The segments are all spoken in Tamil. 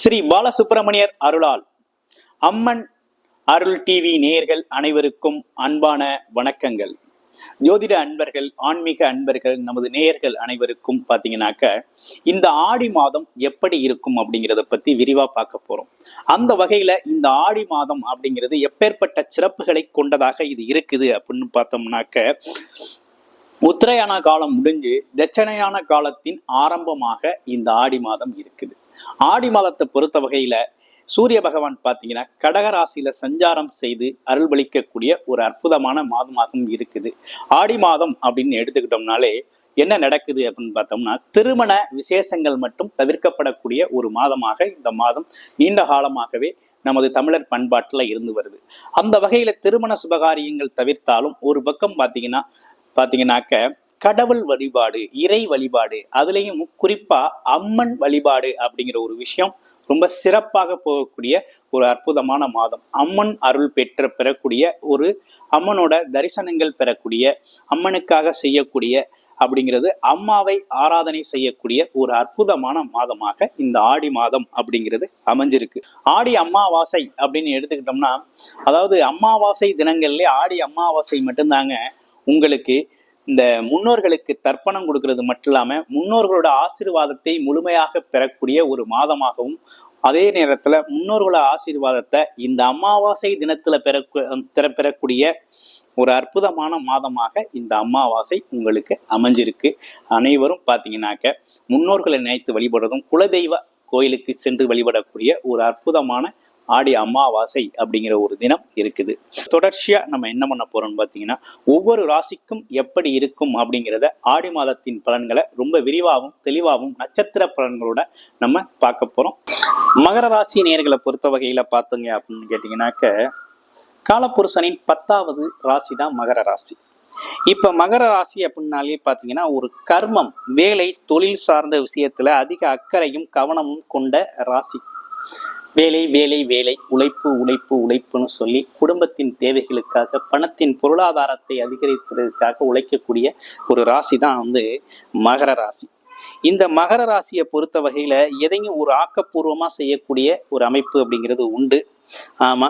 ஸ்ரீ பாலசுப்பிரமணியர் அருளால். அம்மன் அருள் டிவி நேயர்கள் அனைவருக்கும் அன்பான வணக்கங்கள். ஜோதிட அன்பர்கள் ஆன்மீக அன்பர்கள் நமது நேயர்கள் அனைவருக்கும் பார்த்தீங்கன்னாக்க இந்த ஆடி மாதம் எப்படி இருக்கும் அப்படிங்கிறத பத்தி விரிவா பார்க்க போறோம். அந்த வகையில இந்த ஆடி மாதம் அப்படிங்கிறது எப்பேற்பட்ட சிறப்புகளை கொண்டதாக இது இருக்குது அப்படின்னு பார்த்தோம்னாக்க உத்தரையான காலம் முடிஞ்சு தட்சணையான காலத்தின் ஆரம்பமாக இந்த ஆடி மாதம் இருக்குது. ஆடி மாதத்தை பொறுத்த வகையில சூரிய பகவான் பார்த்தீங்கன்னா கடகராசியில சஞ்சாரம் செய்து அருள்வளிக்கக்கூடிய ஒரு அற்புதமான மாதமாகவும் இருக்குது. ஆடி மாதம் அப்படின்னு எடுத்துக்கிட்டோம்னாலே என்ன நடக்குது அப்படின்னு பார்த்தோம்னா திருமண விசேஷங்கள் மட்டும் தவிர்க்கப்படக்கூடிய ஒரு மாதமாக இந்த மாதம் நீண்ட காலமாகவே நமது தமிழர் பண்பாட்டில் இருந்து வருது. அந்த வகையில திருமண சுபகாரியங்கள் தவிர்த்தாலும் ஒரு பக்கம் பார்த்தீங்கன்னா பார்த்தீங்கன்னாக்க கடவுள் வழிபாடு இறை வழிபாடு அதுலேயும் குறிப்பா அம்மன் வழிபாடு அப்படிங்கிற ஒரு விஷயம் ரொம்ப சிறப்பாக போகக்கூடிய ஒரு அற்புதமான மாதம். அம்மன் அருள் பெற்ற பெறக்கூடிய ஒரு அம்மனோட தரிசனங்கள் பெறக்கூடிய அம்மனுக்காக செய்யக்கூடிய அப்படிங்கிறது அம்மாவை ஆராதனை செய்யக்கூடிய ஒரு அற்புதமான மாதமாக இந்த ஆடி மாதம் அப்படிங்கிறது அமைஞ்சிருக்கு. ஆடி அம்மாவாசை அப்படின்னு எடுத்துக்கிட்டோம்னா அதாவது அம்மாவாசை தினங்கள்லேயே ஆடி அம்மாவாசை மட்டும்தாங்க உங்களுக்கு இந்த முன்னோர்களுக்கு தர்ப்பணம் கொடுக்கறது மட்டும் இல்லாம முன்னோர்களோட ஆசீர்வாதத்தை முழுமையாக பெறக்கூடிய ஒரு மாதமாகவும் அதே நேரத்துல முன்னோர்களோட ஆசீர்வாதத்தை இந்த அமாவாசை தினத்துல பெற பெற- பெறக்கூடிய ஒரு அற்புதமான மாதமாக இந்த அமாவாசை உங்களுக்கு அமைஞ்சிருக்கு. அனைவரும் பார்த்தீங்கன்னாக்க முன்னோர்களை நினைத்து வழிபடுறதும் குலதெய்வ கோயிலுக்கு சென்று வழிபடக்கூடிய ஒரு அற்புதமான ஆடி அமாவாசை அப்படிங்கிற ஒரு தினம் இருக்குது. தொடர்ச்சியா நம்ம என்ன பண்ண போறோம்னு பார்த்தீங்கன்னா ஒவ்வொரு ராசிக்கும் எப்படி இருக்கும் அப்படிங்கிறத ஆடி மாதத்தின் பலன்களை ரொம்ப விரிவாகவும் தெளிவாகவும் நட்சத்திர பலன்களோட நம்ம பார்க்க போறோம். மகர ராசி நேர்களை பொறுத்த வகையில பார்த்தோங்க அப்படின்னு கேட்டீங்கன்னாக்க காலப்புருஷனின் பத்தாவது ராசி தான் மகர ராசி. இப்ப மகர ராசி அப்படின்னாலே பாத்தீங்கன்னா ஒரு கர்மம் வேலை தொழில் சார்ந்த விஷயத்துல அதிக அக்கறையும் கவனமும் கொண்ட ராசி. வேலை வேலை வேலை உழைப்பு உழைப்பு உழைப்புன்னு சொல்லி குடும்பத்தின் தேவைகளுக்காக பணத்தின் பொருளாதாரத்தை அதிகரிப்பதற்காக உழைக்கக்கூடிய ஒரு ராசி தான் வந்து மகர ராசி. இந்த மகர ராசியை பொறுத்த வகையில எதையும் ஒரு ஆக்கப்பூர்வமா செய்யக்கூடிய ஒரு அமைப்பு அப்படிங்கிறது உண்டு. ஆமா.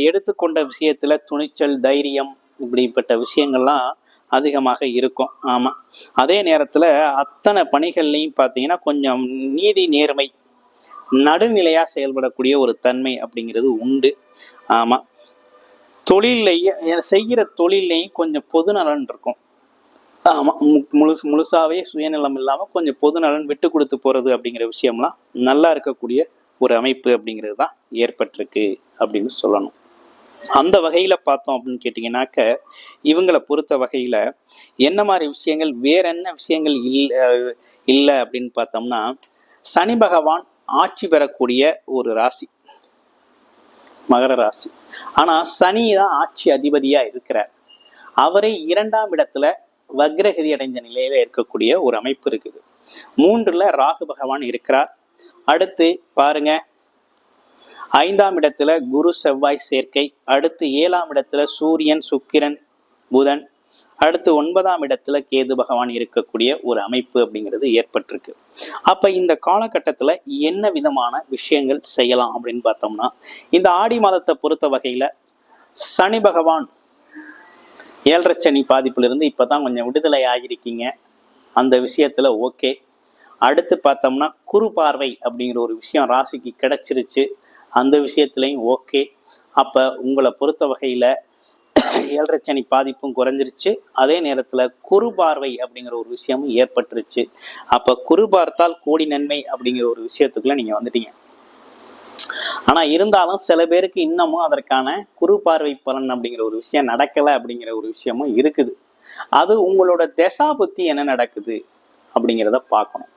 எடுத்துக்கொண்ட விஷயத்துல துணிச்சல் தைரியம் இப்படிப்பட்ட விஷயங்கள்லாம் அதிகமாக இருக்கும். ஆமா. அதே நேரத்துல அத்தனை பணிகள்லையும் பார்த்தீங்கன்னா கொஞ்சம் நீதி நேர்மை நடுநிலையா செயல்படக்கூடிய ஒரு தன்மை அப்படிங்கிறது உண்டு. ஆமா. தொழிலையும் செய்கிற தொழிலையும் கொஞ்சம் பொது நலன் இருக்கும். ஆமா. முழுசு முழுசாவே சுயநலம் இல்லாம கொஞ்சம் பொதுநலன் விட்டு கொடுத்து போறது அப்படிங்கிற விஷயம்லாம் நல்லா இருக்கக்கூடிய ஒரு அமைப்பு அப்படிங்கிறது தான் ஏற்பட்டிருக்கு அப்படின்னு சொல்லணும். அந்த வகையில பார்த்தோம் அப்படின்னு கேட்டீங்கன்னாக்க இவங்களை பொறுத்த வகையில என்ன மாதிரி விஷயங்கள் வேற என்ன விஷயங்கள் இல்லை இல்லை அப்படின்னு பார்த்தோம்னா சனி பகவான் ஆட்சி பெறக்கூடிய ஒரு ராசி. மகர ராசி. ஆனால் சனி தான் ஆட்சி அதிபதியாக இருக்கிறார். அவரை இரண்டாம் இடத்துல வக்ரகதி அடைந்த நிலையில இருக்கக்கூடிய ஒரு அமைப்பு இருக்குது. மூன்றுல ராகு பகவான் இருக்கிறார். அடுத்து பாருங்க ஐந்தாம் இடத்துல குரு செவ்வாய் சேர்க்கை அடுத்து ஏழாம் இடத்துல சூரியன் சுக்கிரன் புதன் அடுத்து ஒன்பதாம் இடத்துல கேது பகவான் இருக்கக்கூடிய ஒரு அமைப்பு அப்படிங்கிறது ஏற்பட்டிருக்கு. அப்ப இந்த காலகட்டத்துல என்ன விதமான விஷயங்கள் செய்யலாம் அப்படின்னு பார்த்தோம்னா இந்த ஆடி மாதத்தை பொறுத்த வகையில சனி பகவான் ஏழரை சனி பாதிப்பிலிருந்து இப்பதான் கொஞ்சம் விடுதலை ஆகியிருக்கீங்க. அந்த விஷயத்துல ஓகே. அடுத்து பார்த்தோம்னா குரு பார்வை அப்படிங்கிற ஒரு விஷயம் ராசிக்கு கிடைச்சிருச்சு. அந்த விஷயத்துலையும் ஓகே. அப்ப உங்களை பொறுத்த வகையில ஏழரை சனி பாதிப்பும் குறைஞ்சிருச்சு. அதே நேரத்தில் குறுபார்வை அப்படிங்கிற ஒரு விஷயமும் ஏற்பட்டுருச்சு. அப்போ குரு பார்த்தால் கோடி நன்மை அப்படிங்கிற ஒரு விஷயத்துக்குள்ள நீங்கள் வந்துட்டீங்க. ஆனா இருந்தாலும் சில பேருக்கு இன்னமும் அதற்கான குரு பார்வை பலன் அப்படிங்கிற ஒரு விஷயம் நடக்கலை அப்படிங்கிற ஒரு விஷயமும் இருக்குது. அது உங்களோட தசாபுத்தி என்ன நடக்குது அப்படிங்கிறத பார்க்கணும்.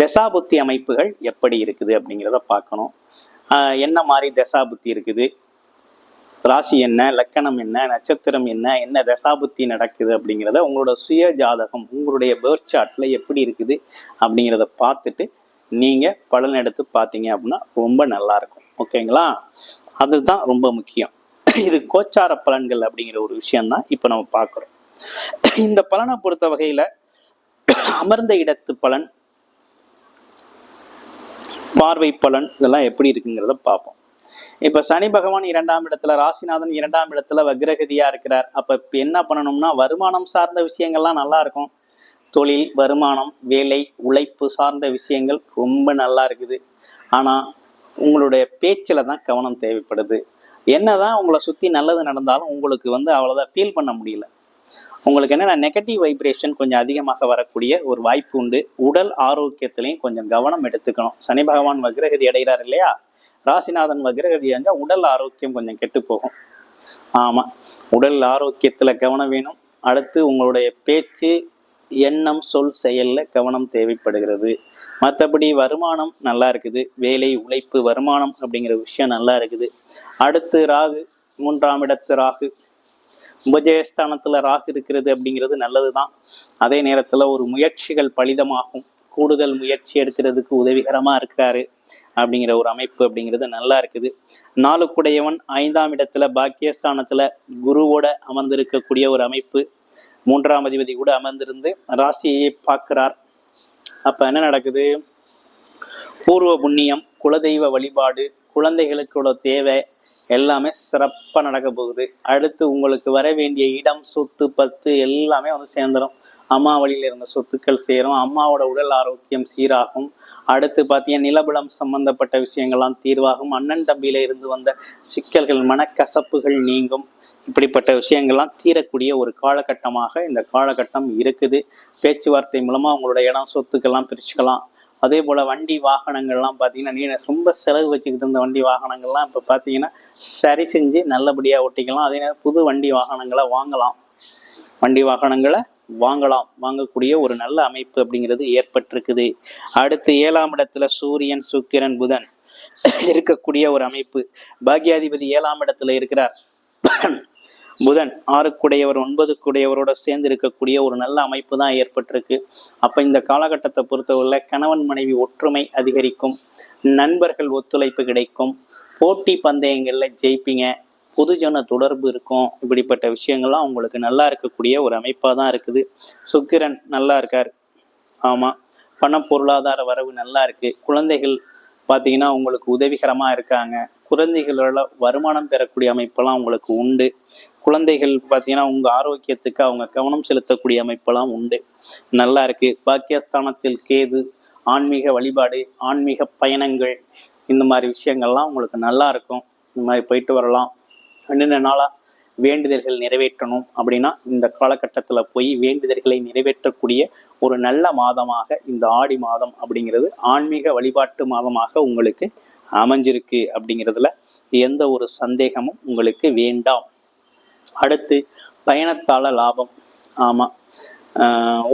தசாபுத்தி அமைப்புகள் எப்படி இருக்குது அப்படிங்கிறத பார்க்கணும். என்ன மாதிரி தசாபுத்தி இருக்குது? ராசி என்ன லக்கணம் என்ன நட்சத்திரம் என்ன என்ன தசாபுத்தி நடக்குது அப்படிங்கிறத உங்களோட சுய ஜாதகம் உங்களுடைய பேர்த் எப்படி இருக்குது அப்படிங்கிறத பார்த்துட்டு நீங்கள் பலன் எடுத்து பார்த்தீங்க அப்படின்னா ரொம்ப நல்லாயிருக்கும் ஓகேங்களா அதுதான் ரொம்ப முக்கியம். இது கோச்சார பலன்கள் அப்படிங்கிற ஒரு விஷயம்தான் இப்போ நம்ம பார்க்குறோம். இந்த பலனை பொறுத்த வகையில் அமர்ந்த இடத்து பலன் பார்வை பலன் இதெல்லாம் எப்படி இருக்குங்கிறத பார்ப்போம். இப்ப சனி பகவான் இரண்டாம் இடத்துல ராசிநாதன் இரண்டாம் இடத்துல வக்ரகதியா இருக்கிறார். அப்ப என்ன பண்ணணும்னா வருமானம் சார்ந்த விஷயங்கள்லாம் நல்லா இருக்கும். தொழில் வருமானம் வேலை உழைப்பு சார்ந்த விஷயங்கள் ரொம்ப நல்லா இருக்குது. ஆனா உங்களுடைய பேச்சில் தான் கவனம் தேவைப்படுது. என்னதான் உங்களை சுத்தி நல்லது நடந்தாலும் உங்களுக்கு வந்து அவ்வளோதான் ஃபீல் பண்ண முடியல. உங்களுக்கு என்னென்ன நெகட்டிவ் வைப்ரேஷன் கொஞ்சம் அதிகமாக வரக்கூடிய ஒரு வாய்ப்பு உண்டு. உடல் ஆரோக்கியத்திலையும் கொஞ்சம் கவனம் எடுத்துக்கணும். சனி பகவான் வக்ரகதி அடைகிறார் இல்லையா? ராசிநாதன் வக்ரகதி அடைஞ்சால் உடல் ஆரோக்கியம் கொஞ்சம் கெட்டு போகும். ஆமா. உடல் ஆரோக்கியத்துல கவனம் வேணும். அடுத்து உங்களுடைய பேச்சு எண்ணம் சொல் செயல்ல கவனம் தேவைப்படுகிறது. மற்றபடி வருமானம் நல்லா இருக்குது. வேலை உழைப்பு வருமானம் அப்படிங்கிற விஷயம் நல்லா இருக்குது. அடுத்து ராகு மூன்றாம் இடத்து ராகு. உபஜயஸ்தானத்தில் ராகு இருக்கிறது அப்படிங்கிறது நல்லது தான் அதே நேரத்தில் ஒரு முயற்சிகள் பலிதமாகும். கூடுதல் முயற்சி எடுக்கிறதுக்கு உதவிகரமாக இருக்காரு அப்படிங்கிற ஒரு அமைப்பு அப்படிங்கிறது நல்லா இருக்குது. நாளுக்குடையவன் ஐந்தாம் இடத்துல பாக்கியஸ்தானத்தில் குருவோட அமர்ந்திருக்கக்கூடிய ஒரு அமைப்பு. மூன்றாம் அதிபதி கூட அமர்ந்திருந்து ராசியை பார்க்கிறார். அப்போ என்ன நடக்குது? பூர்வ புண்ணியம் குலதெய்வ வழிபாடு குழந்தைகளுக்குள்ள தேவை எல்லாமே சிறப்பாக நடக்க போகுது. அடுத்து உங்களுக்கு வர வேண்டிய இடம் சொத்து பத்து எல்லாமே வந்து சேர்ந்துடும் அம்மா வழியில் இருந்த சொத்துக்கள் சேரும். அம்மாவோட உடல் ஆரோக்கியம் சீராகும். அடுத்து பார்த்தீங்கன்னா நிலபலம் சம்பந்தப்பட்ட விஷயங்கள்லாம் தீர்வாகும். அண்ணன் தம்பியில இருந்து வந்த சிக்கல்கள் மனக்கசப்புகள் நீங்கும். இப்படிப்பட்ட விஷயங்கள்லாம் தீரக்கூடிய ஒரு காலகட்டமாக இந்த காலகட்டம் இருக்குது. பேச்சுவார்த்தை மூலமாக உங்களோட இடம் சொத்துக்கெல்லாம் பிரிச்சுக்கலாம். அதே போல் வண்டி வாகனங்கள்லாம் பார்த்தீங்கன்னா நீ ரொம்ப செலவு வச்சுக்கிட்டு இருந்த வண்டி வாகனங்கள்லாம் இப்போ பார்த்தீங்கன்னா சரி செஞ்சு நல்லபடியாக ஓட்டிக்கலாம். அதே நேரம் புது வண்டி வாகனங்களை வாங்கலாம். வண்டி வாகனங்களை வாங்கலாம். வாங்கக்கூடிய ஒரு நல்ல அமைப்பு அப்படிங்கிறது ஏற்பட்டிருக்குது. அடுத்து ஏழாம் இடத்துல சூரியன் சுக்கிரன் புதன் இருக்கக்கூடிய ஒரு அமைப்பு. பாக்யாதிபதி ஏழாம் இடத்துல இருக்கிறார். புதன் ஆறுக்குடையவர் ஒன்பதுக்குடையவரோட சேர்ந்து இருக்கக்கூடிய ஒரு நல்ல அமைப்பு தான் ஏற்பட்டிருக்கு. அப்போ இந்த காலகட்டத்தை பொறுத்தவரையில் கணவன் மனைவி ஒற்றுமை அதிகரிக்கும் நண்பர்கள் ஒத்துழைப்பு கிடைக்கும் போட்டி பந்தயங்களில் ஜெயிப்பீங்க பொதுஜன தொடர்பு இருக்கும் இப்படிப்பட்ட விஷயங்கள்லாம் உங்களுக்கு நல்லா இருக்கக்கூடிய ஒரு அமைப்பாக தான் இருக்குது. சுக்கிரன் நல்லா இருக்கார். ஆமாம் பண பொருளாதார வரவு நல்லா இருக்குது குழந்தைகள் பார்த்தீங்கன்னா உங்களுக்கு உதவிகரமாக இருக்காங்க. குழந்தைகளால் வருமானம் பெறக்கூடிய அமைப்பெல்லாம் உங்களுக்கு உண்டு. குழந்தைகள் பார்த்தீங்கன்னா உங்கள் ஆரோக்கியத்துக்கு அவங்க கவனம் செலுத்தக்கூடிய அமைப்பெல்லாம் உண்டு. நல்லா இருக்கு. பாக்கியஸ்தானத்தில் கேது ஆன்மீக வழிபாடு ஆன்மீக பயணங்கள் இந்த மாதிரி விஷயங்கள்லாம் உங்களுக்கு நல்லா இருக்கும். இந்த மாதிரி போயிட்டு வரலாம். என்னென்ன நாளாக வேண்டுதல்கள் நிறைவேற்றணும் அப்படின்னா இந்த காலகட்டத்தில் போய் வேண்டுதல்களை நிறைவேற்றக்கூடிய ஒரு நல்ல மாதமாக இந்த ஆடி மாதம் அப்படிங்கிறது ஆன்மீக வழிபாட்டு மாதமாக உங்களுக்கு அமைஞ்சிருக்கு அப்படிங்கிறதுல எந்த ஒரு சந்தேகமும் உங்களுக்கு வேண்டாம். அடுத்து பயணத்தால லாபம். ஆமாம்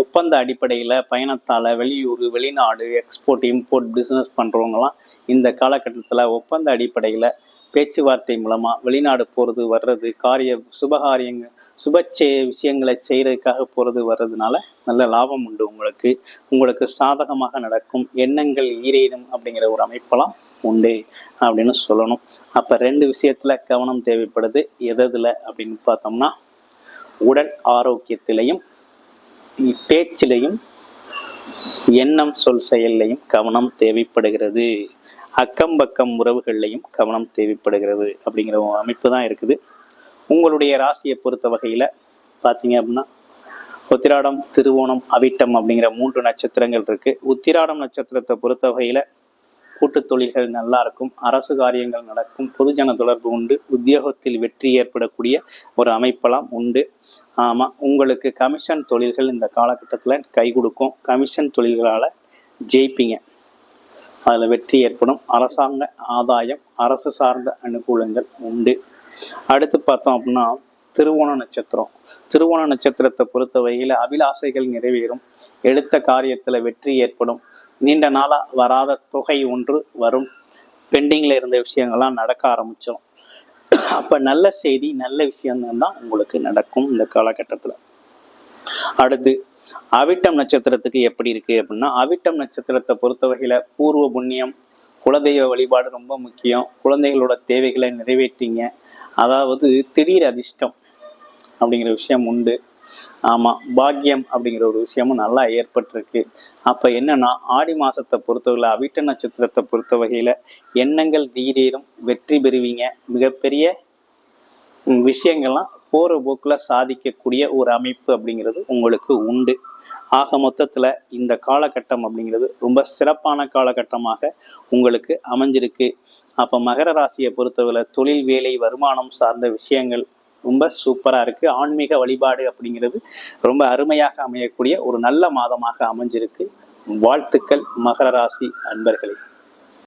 ஒப்பந்த அடிப்படையில் பயணத்தால் வெளியூர் வெளிநாடு எக்ஸ்போர்ட் இம்போர்ட் பிஸ்னஸ் பண்ணுறவங்களாம் இந்த காலகட்டத்தில் ஒப்பந்த அடிப்படையில் பேச்சுவார்த்தை மூலமாக வெளிநாடு போகிறது வர்றது காரிய சுபகாரியங்க சுபச்சே விஷயங்களை செய்கிறதுக்காக போகிறது வர்றதுனால நல்ல லாபம் உண்டு உங்களுக்கு. உங்களுக்கு சாதகமாக நடக்கும் எண்ணங்கள் ஈரேனும் அப்படிங்கிற ஒரு அமைப்பெல்லாம் உண்டு அப்படின்னு சொல்லணும். அப்போ ரெண்டு விஷயத்தில் கவனம் தேவைப்படுது. எதில் அப்படின்னு பார்த்தோம்னா உடல் ஆரோக்கியத்திலையும் பேச்சிலையும் எண்ணம் சொல் செயல்லையும் கவனம் தேவைப்படுகிறது. அக்கம் பக்கம் உறவுகள்லையும் கவனம் தேவைப்படுகிறது அப்படிங்கிற ஒரு அமைப்பு தான் இருக்குது. உங்களுடைய ராசியை பொறுத்த வகையில் பார்த்தீங்க அப்படின்னா உத்திராடம் திருவோணம் அவிட்டம் அப்படிங்கிற மூன்று நட்சத்திரங்கள் இருக்குது உத்திராடம் நட்சத்திரத்தை பொறுத்த வகையில் கூட்டு தொழில்கள் நல்லா இருக்கும் அரசு காரியங்கள் நடக்கும் பொதுஜன தொடர்பு உண்டு உத்தியோகத்தில் வெற்றி ஏற்படக்கூடிய ஒரு அமைப்பெல்லாம் உண்டு. ஆமாம் உங்களுக்கு கமிஷன் தொழில்கள் இந்த காலகட்டத்தில் கை கொடுக்கும். கமிஷன் தொழில்களால் ஜெயிப்பீங்க. அதில் வெற்றி ஏற்படும். அரசாங்க ஆதாயம் அரசு சார்ந்த அனுகூலங்கள் உண்டு. அடுத்து பார்த்தோம் அப்படின்னா திருவோண நட்சத்திரம். திருவோண நட்சத்திரத்தை பொறுத்த வகையில் அபிலாசைகள் நிறைவேறும். எடுத்த காரியத்தில் வெற்றி ஏற்படும். நீண்ட நாளாக வராத தொகை ஒன்று வரும். பெண்டிங்கில் இருந்த விஷயங்கள்லாம் நடக்க ஆரம்பிச்சிடும் அப்போ நல்ல செய்தி நல்ல விஷயம்தான் தான் உங்களுக்கு நடக்கும் இந்த காலகட்டத்தில். அடுத்து அவிட்டம் நட்சத்திரத்துக்கு எப்படி இருக்கு அப்படின்னா அவிட்டம் நட்சத்திரத்தை பொறுத்த வகையில் பூர்வ புண்ணியம் குலதெய்வ வழிபாடு ரொம்ப முக்கியம். குழந்தைகளோட தேவைகளை நிறைவேற்றிங்க. அதாவது திடீர் அதிர்ஷ்டம் அப்படிங்கிற விஷயம் உண்டு. ஆமாம் பாக்கியம் அப்படிங்கிற ஒரு விஷயமும் நல்லா ஏற்பட்டிருக்கு. அப்போ என்னன்னா ஆடி மாதத்தை பொறுத்தவரையில் அவிட்ட நட்சத்திரத்தை பொறுத்த வகையில் எண்ணங்கள் நீரேறும் வெற்றி பெறுவீங்க. மிகப்பெரிய விஷயங்கள்லாம் போகிற போக்கில் சாதிக்கக்கூடிய ஒரு அமைப்பு அப்படிங்கிறது உங்களுக்கு உண்டு. ஆக மொத்தத்தில் இந்த காலகட்டம் அப்படிங்கிறது ரொம்ப சிறப்பான காலகட்டமாக உங்களுக்கு அமைஞ்சிருக்கு. அப்போ மகர ராசியை பொறுத்தவரை தொழில் வேலை வருமானம் சார்ந்த விஷயங்கள் ரொம்ப சூப்பராக இருக்குது ஆன்மீக வழிபாடு அப்படிங்கிறது ரொம்ப அருமையாக அமையக்கூடிய ஒரு நல்ல மாதமாக அமைஞ்சிருக்கு. வாழ்த்துக்கள் மகர ராசி அன்பர்களே.